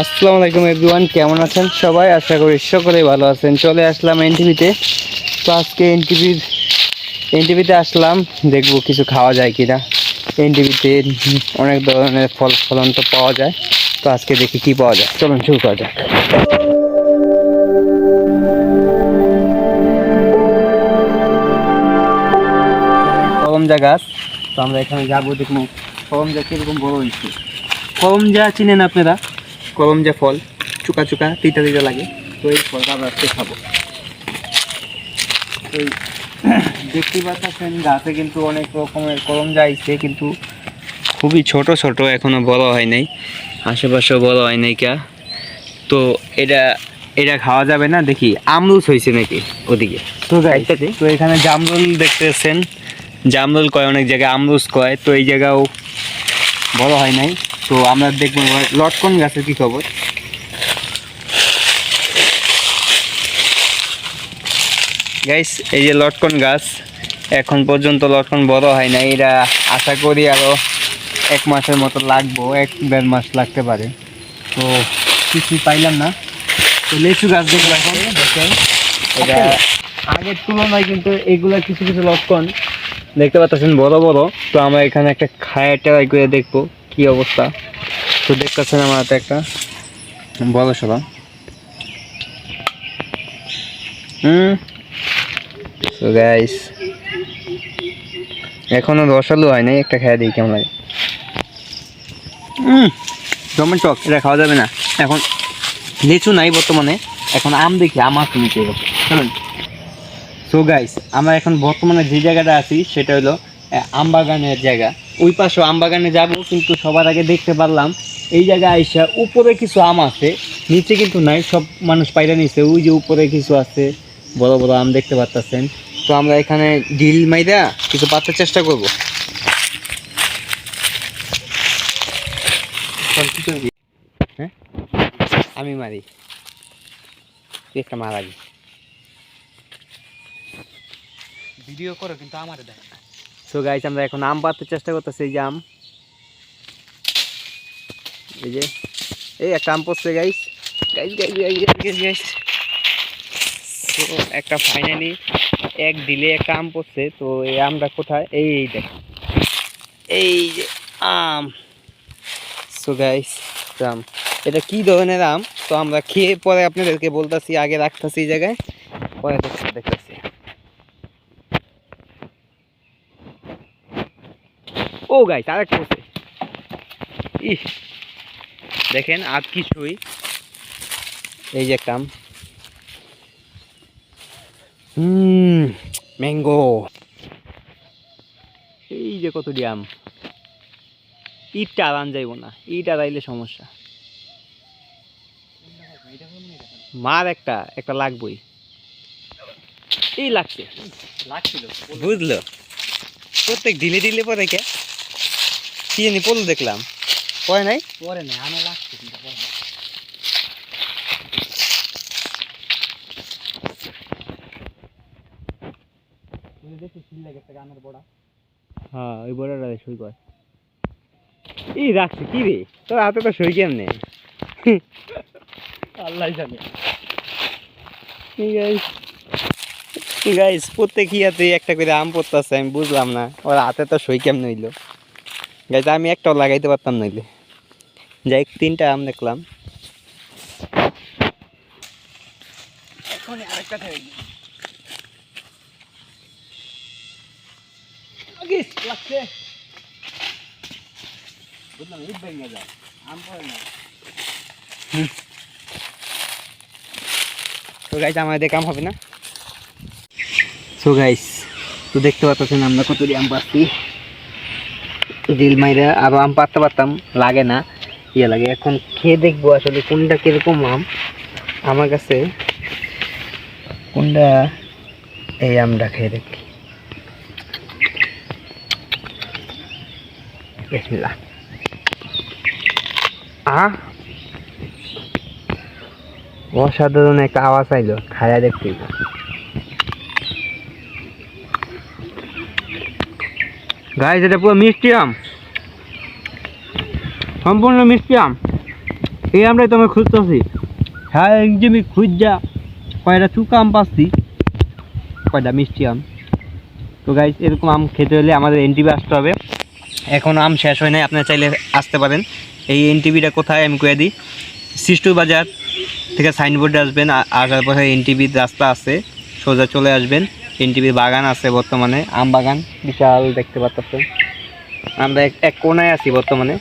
আসসালামু আলাইকুম এভরিওয়ান, কেমন আছেন সবাই? আশা করি সকলেই ভালো আছেন। চলে আসলাম এনটিভিতে। তো আজকে এনটিভির এনটিভিতে আসলাম, দেখব কিছু খাওয়া যায় কি কিনা। এনটিভিতে অনেক ধরনের ফল ফলন তো পাওয়া যায়। তো আজকে দেখি কি পাওয়া যায়। চলুন শুরু করা যাক। করমজা গাছ। তো আমরা এখানে যাব, দেখব করমজা কীরকম বড় হয়েছে। করমজা চিনেন আপনারা? করমজা ফল চুকা চুকা তিতা তিতা লাগে তো এই ফলটা আমরা আজকে খাব। এই দেখতে পাচ্ছেন গাছে কিন্তু অনেক রকমের করমজা আইছে কিন্তু খুবই ছোট ছোট এখনও বড় হয় নাই। আশেপাশেও বড় হয় নাই কা। তো এটা এটা খাওয়া যাবে না দেখি আমরুচ হয়েছে নাকি ওদিকে? তো তো এখানে জামরুল দেখতেছেন। জামরুল কয় অনেক জায়গায় আমরুচ কয় তো এই জায়গাও বড় হয় নাই। তো আমরা দেখব লটকন গাছের কি খবর? গাইস এই যে লটকন গাছ এখন পর্যন্ত লটকন বড় হয় না এরা আশা করি আরও এক মাসের মতো লাগবো এক দেড় মাস লাগতে পারে। তো কিছু পাইলাম না। তো লেচু গাছ দেখব এখন দেখেন। এটা আগের তুলনায় কিন্তু এগুলা কিছু কিছু লটকন। দেখতে পাচ্ছেন বড় বড়। তো আমরা এখানে একটা খায় ট্রাই করে দেখব কি অবস্থা। তো দেখতেছেন আমার হাতে একটা। বড় সবা হুম? এখনও রসালু হয় নাই, একটা খেয়ে দিই কেমন লাগে। জমের টক এটা খাওয়া যাবে না। এখন লিচু নাই বর্তমানে, এখন আম দেখি, আম আছে নিচে চলুন। সো গাইস আমরা এখন বর্তমানে যে জায়গাটা আছি, সেটা হলো আমবাগানের জায়গা। ওই পাশেও আমবাগানে যাব, কিন্তু সবার আগে দেখতে পারলাম এই জায়গায় আইসা উপরে কিছু আম আছে নিচে কিন্তু নাই সব মানুষ পাইরা নিছে। ওই যে উপরে কিছু আছে বড় বড় আম দেখতে পাচ্ছেন তো আমরা এখানে ডিল মাইরা কিছু পাতার চেষ্টা করব। হ্যাঁ? আমি মারি। একটা মারাবি। ভিডিও করো কিন্তু আমার দেখ। সো গাইস আমরা এখন আম পাততে চেষ্টা করতেছি এই যে আম। এই যে, এই একটা আম পড়ছে guys guys guys guys guys তো একটা ফাইনালি এক দিলে একটা আম পড়ছে, তো এই আমটা কোথায়? এই দেখ। এই যে আম। সো গাইস আম। এটা কি ধরনের আম? তো আমরা খেয়ে পরে আপনাদেরকে বলতেছি, আগে রাখতেছি এই জায়গায়। পরে দেখতে দেখতেছি। ও গাইস আর একটা পড়ছে। ইস। দেখেন আর কিছুই। এই যে একটা হুম ম্যাঙ্গো। এই যে কত আম। ইটটা আরান যাইব না ইট আড়াইলে সমস্যা। মার একটা একটা লাগবই। এই লাগছে। লাগছিল। বুঝলো? প্রত্যেক ঢিলে ঢিলে পরে কে? কি জানি পল দেখলাম। পরে নাই? পরে না আমি লাগছে কিন্তু পরে হ্যাঁ ওই বড়টা সই কর এই রাখছে কি রে? তোর হাতে তো সই কেমনে? আল্লাহ জানে। গাইস গাইস প্রত্যেক ইয়াতে একটা করে আম পড়তেছে আমি বুঝলাম না ওর হাতে তো সই কেমন হইল? গাইস আমি একটাও লাগাইতে পারতাম নইলে যাই তিনটা আম দেখলাম। তো আমাদের কাম হবে না। সো গাইস তো দেখতে পাচ্ছেন আমরা কতটি আম পাচ্ছি। দিল মাইরা আরও আম পাততে পারতাম, লাগে না ইয়ে লাগে। এখন খেয়ে দেখব আসলে কোনটা কীরকম আম। আমার কাছে কোনটা এই আমটা খেয়ে দেখি। অসাধারণ একটা আওয়াজ আইলো, খায়া দেখতে গাইজ এটা পুরো মিষ্টি আম। সম্পূর্ণ মিষ্টি আম। এই আমরাই তোমায় খুঁজতেছি। হ্যাঁ জিমি খুঁজ কয়টা চুকা আম পাচ্ছি। কয়টা মিষ্টি আম। তো গাইজ এরকম আম খেতে হলে আমাদের এনটিভি আসতে হবে। এখন আম শেষ হয় নাই, আপনারা চাইলে আসতে পারেন। এই এনটিভিটা কোথায় আমি কয়ে দিই। সিস্টু বাজার থেকে সাইনবোর্ডে আসবেন আসার পরে এনটিভির রাস্তা আছে, সোজা চলে আসবেন। এনটিভির বাগান আছে বর্তমানে, আম বাগান, বিশাল দেখতে পাচ্ছেন আমরা এক এক কোনায় আছি বর্তমানে,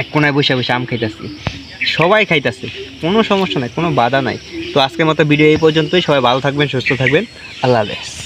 এক কোনায় বসে বসে আম খাইতেছি। সবাই খাইতেছে, কোনো সমস্যা নাই, কোনো বাধা নাই। তো আজকের মতো ভিডিও এই পর্যন্তই, সবাই ভালো থাকবেন, সুস্থ থাকবেন, আল্লাহ হাফেজ।